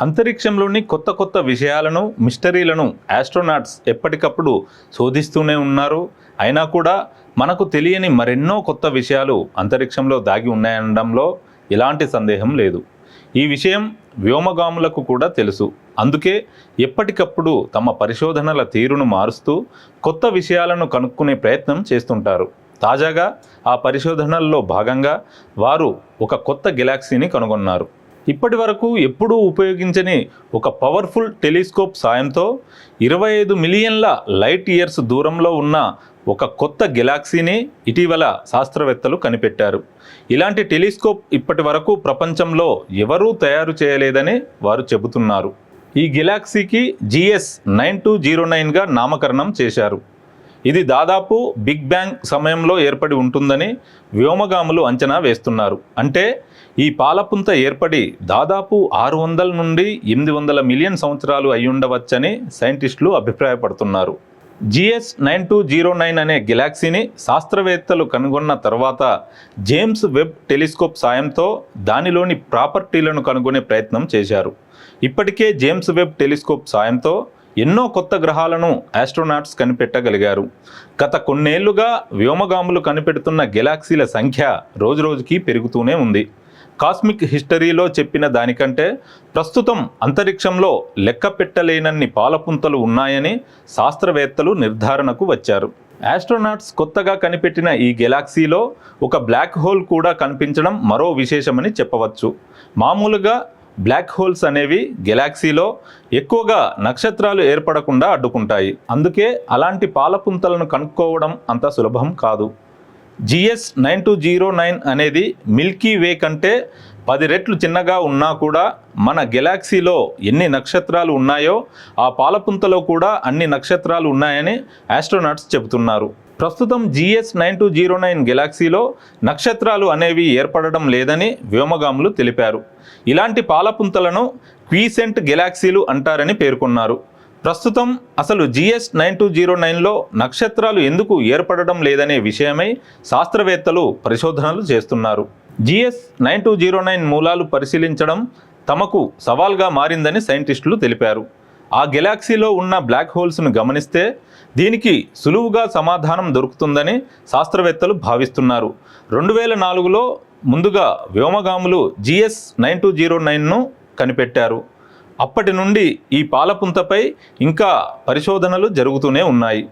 అంతరిక్షంలోని కొత్త కొత్త విషయాలను మిస్టరీలను ఆస్ట్రోనాట్స్ ఎప్పటికప్పుడు శోధిస్తూనే ఉన్నారు. అయినా కూడా మనకు తెలియని మరెన్నో కొత్త విషయాలు అంతరిక్షంలో దాగి ఉన్నాయనడంలో ఎలాంటి సందేహం లేదు. ఈ విషయం వ్యోమగాములకు కూడా తెలుసు. అందుకే ఎప్పటికప్పుడు తమ పరిశోధనల తీరును మారుస్తూ కొత్త విషయాలను కనుక్కునే ప్రయత్నం చేస్తుంటారు. తాజాగా ఆ పరిశోధనల్లో భాగంగా వారు ఒక కొత్త గెలాక్సీని కనుగొన్నారు. ఇప్పటి వరకు ఎప్పుడూ ఉపయోగించని ఒక పవర్ఫుల్ టెలిస్కోప్ సాయంతో ఇరవై ఐదు మిలియన్ల లైట్ ఇయర్స్ దూరంలో ఉన్న ఒక కొత్త గెలాక్సీని ఇటీవల శాస్త్రవేత్తలు కనిపెట్టారు. ఇలాంటి టెలిస్కోప్ ఇప్పటి వరకు ప్రపంచంలో ఎవరూ తయారు చేయలేదని వారు చెబుతున్నారు. ఈ గెలాక్సీకి జిఎస్ నైన్ టూ జీరో నైన్గా నామకరణం చేశారు. ఇది దాదాపు బిగ్ బ్యాంగ్ సమయంలో ఏర్పడి ఉంటుందని వ్యోమగాములు అంచనా వేస్తున్నారు. అంటే ఈ పాలపుంత ఏర్పడి దాదాపు ఆరు వందల నుండి ఎనిమిది వందల మిలియన్ సంవత్సరాలు అయి ఉండవచ్చని సైంటిస్టులు అభిప్రాయపడుతున్నారు. GS nine two zero nine అనే గెలాక్సీని శాస్త్రవేత్తలు కనుగొన్న తర్వాత జేమ్స్ వెబ్ టెలిస్కోప్ సాయంతో దానిలోని ప్రాపర్టీలను కనుగొనే ప్రయత్నం చేశారు. ఇప్పటికే జేమ్స్ వెబ్ టెలిస్కోప్ సాయంతో ఎన్నో కొత్త గ్రహాలను ఆస్ట్రోనాట్స్ కనిపెట్టగలిగారు. గత కొన్నేళ్ళుగా వ్యోమగాములు కనిపెడుతున్న గెలాక్సీల సంఖ్య రోజురోజుకి పెరుగుతూనే ఉంది. కాస్మిక్ హిస్టరీలో చెప్పిన దానికంటే ప్రస్తుతం అంతరిక్షంలో లెక్క పెట్టలేనన్ని పాలపుంతలు ఉన్నాయని శాస్త్రవేత్తలు నిర్ధారణకు వచ్చారు. ఆస్ట్రోనాట్స్ కొత్తగా కనిపెట్టిన ఈ గెలాక్సీలో ఒక బ్లాక్ హోల్ కూడా కనిపించడం మరో విశేషమని చెప్పవచ్చు. మామూలుగా బ్లాక్ హోల్స్ అనేవి గెలాక్సీలో ఎక్కువగా నక్షత్రాలు ఏర్పడకుండా అడ్డుకుంటాయి. అందుకే అలాంటి పాలపుంతలను కనుక్కోవడం అంత సులభం కాదు. GS nine two zero nine అనేది మిల్కీ వే కంటే పది రెట్లు చిన్నగా ఉన్నా కూడా మన గెలాక్సీలో ఎన్ని నక్షత్రాలు ఉన్నాయో ఆ పాలపుంతలో కూడా అన్ని నక్షత్రాలు ఉన్నాయని ఆస్ట్రోనాట్స్ చెబుతున్నారు. ప్రస్తుతం GS nine two zero nine గెలాక్సీలో నక్షత్రాలు అనేవి ఏర్పడడం లేదని వ్యోమగాములు తెలిపారు. ఇలాంటి పాలపుంతలను క్వీసెంట్ గెలాక్సీలు అంటారని పేర్కొన్నారు. ప్రస్తుతం అసలు జిఎస్ నైన్ టూ జీరో నైన్లో నక్షత్రాలు ఎందుకు ఏర్పడడం లేదనే విషయమై శాస్త్రవేత్తలు పరిశోధనలు చేస్తున్నారు. GS nine two zero nine మూలాలు పరిశీలించడం తమకు సవాల్గా మారిందని సైంటిస్టులు తెలిపారు. ఆ గెలాక్సీలో ఉన్న బ్లాక్ హోల్స్ను గమనిస్తే దీనికి సులువుగా సమాధానం దొరుకుతుందని శాస్త్రవేత్తలు భావిస్తున్నారు. రెండు వేల నాలుగులో ముందుగా వ్యోమగాములు జిఎస్ నైన్ టూ జీరో నైన్ను కనిపెట్టారు. అప్పటి నుండి ఈ పాలపుంతపై ఇంకా పరిశోధనలు జరుగుతూనే ఉన్నాయి.